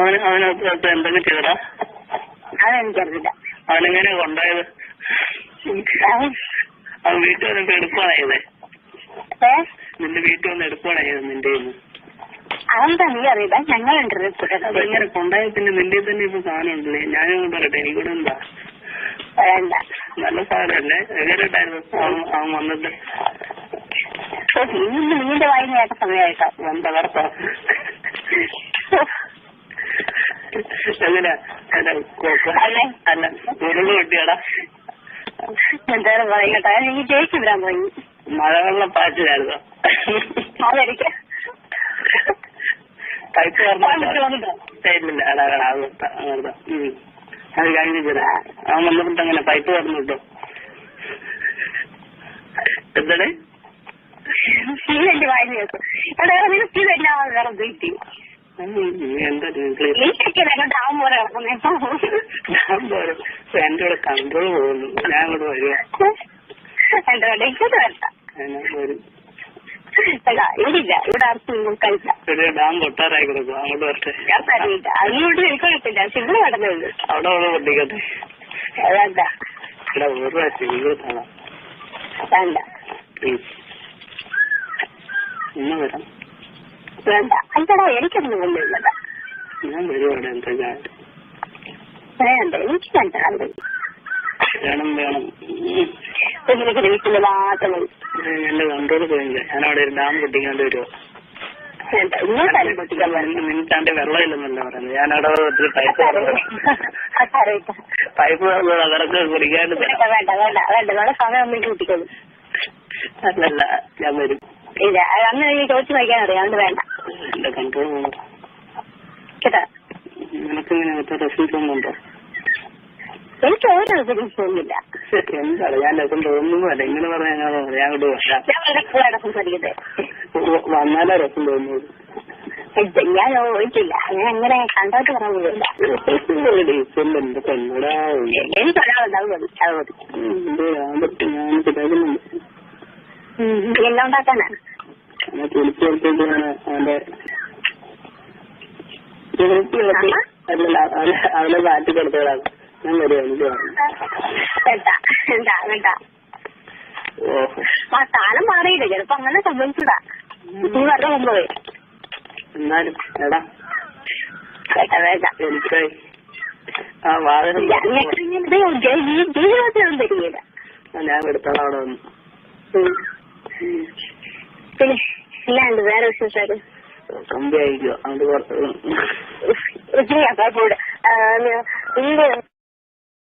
അവന് അവനകത്ത് എന്തൊക്കെ ചെയ്തടാ അതെനിക്കറിയില്ല അവനെങ്ങനെ കൊണ്ടായത് അവൻ വീട്ടിൽ വന്നിട്ട് എടുക്കുവാണേ നിന്റെ വീട്ടിൽ വന്ന് എടുക്കുവാണേ നിന്റെ. അതെന്താ നീ അറിയില്ല? ഞങ്ങൾ അതെങ്ങനെ കൊണ്ടായ പിന്നെ നിന്റെ തന്നെ ഇപ്പൊ സാധനം ഉണ്ടല്ലേ ഞാനും പറയട്ടെ എനിക്കൂടെ എന്താ? വേണ്ട. നല്ല സാധനല്ലേ എങ്ങനെ ഉണ്ടായിരുന്നു? അവൻ വന്നിട്ട് ഇന്ന് നിന്റെ വായിന്ന് കേട്ട സമയമായിട്ടോ? എന്താ വാർത്ത എങ്ങനെ അല്ല അല്ലേ? ഉരുൾ കിട്ടിയടാ. എന്തായാലും പറയട്ടെ എനിക്ക് ജയിച്ചു വിടാൻ തുടങ്ങി മഴവെള്ളം പാച്ചിലായിരുന്നു. അതെനിക്ക് പൈപ്പ്? ഇല്ല എടാ അത് നിർത്താ, അത് നിർത്താം. ഉം. അത് കഴിഞ്ഞ് തരാം അവൻ വന്നിട്ട് അങ്ങനെ പൈപ്പ് തുറന്നു കിട്ടോ എന്താണ്? വായിന്ന് കേൾക്കും എടാ നിനക്ക് ഇതെല്ലാം വേറെ എന്റെ കൂടെ കൺട്രോൾ പോകുന്നു. ഞാൻ അങ്ങോട്ട് വരുക. എന്റെ ഇങ്ങോട്ട് വരണ്ട ഞാൻ വരും ഇവിടില്ല ഇവിടെ ആർക്കും കഴിച്ച ഒരു ഡാം പൊട്ടാറായി കൊടുക്കും അങ്ങോട്ട് വരട്ടെ. ഞാൻ തരില്ല അതിനോട് എനിക്കൊഴപ്പില്ല സിമ്പിൾ കടന്നേ ഉള്ളൂ അവിടെ അവിടെ പൊട്ടിക്കട്ടെ വേണ്ട ഇവിടെ പ്രാവശ്യം ഇവിടെ കാണാം. വേണ്ട പ്ലീസ് ഇന്ന് വരാം. വേണ്ട. അല്ലടാ എനിക്കൊന്നും കൊണ്ടില്ലടാ ഞാൻ വേണ്ട എനിക്ക് വേണ്ട അത്. വേണം വേണം. എനിക്ക് വീട്ടിൽ മാത്രം മതി. എന്റെ കൺട്രോൾ പോയില്ല ഞാൻ അവിടെ ഒരു ഡാം പൊട്ടിക്കാണ്ട് വരുമോ നിനക്കാണ്ട് വെള്ളമില്ലെന്നല്ല പറയുന്നത്. ഞാൻ അവിടെ പൈപ്പ് പൈപ്പ് അതൊക്കെ കുടിക്കാണ്ട് വേണ്ട വേണ്ട വേണ്ട സമയം ഒന്നും കൂട്ടിക്കോളൂ അല്ലല്ല ഞാൻ വരും. ഇല്ല അന്ന് ചോദിച്ചു വയ്ക്കാൻ അറിയാണ്ട് അതുകൊണ്ട് വേണ്ട. എന്റെ കൺട്രോൾ കേട്ടാ? നിനക്ക് എനിക്ക് ഒരു ഒന്നുമില്ല എന്താണ് ഞാൻ രസം തോന്നുന്നതല്ല ഇങ്ങനെ പറഞ്ഞാൽ ഞാൻ ഞാൻ വരാം വന്നാലേ രസം തോന്നുന്നത്. ഇത് ഞാൻ ചോദിച്ചില്ല. ഞാൻ അങ്ങനെ കണ്ടോട്ട് പെണ്ണടാ. എനിക്ക് ഒരാളുണ്ടാവും മതി അത് മതി. എന്തോ ഞാൻ പറ്റും. എല്ലാം ഉണ്ടാക്കാനാ? ഞാൻ അവന്റെ അല്ലല്ല അവനെ മാറ്റി കൊടുത്തതാണ് വരും എനിക്ക് ആ സ്ഥാനം മാറിയില്ല? ചിലപ്പോ അങ്ങനെ സംഭവിച്ചതാ നീ പറഞ്ഞ മുമ്പേ എന്നാലും എടാ. ആ വാഹനം ഞാൻ എടുത്തോളാം അവിടെ വന്നു. പിന്നെ ഇല്ലാണ്ട് വേറെ വിശേഷം കമ്പി ആയിരിക്കും അതുകൊണ്ട് പുറത്ത് ഉച്ചയാ പോയിപ്പോട്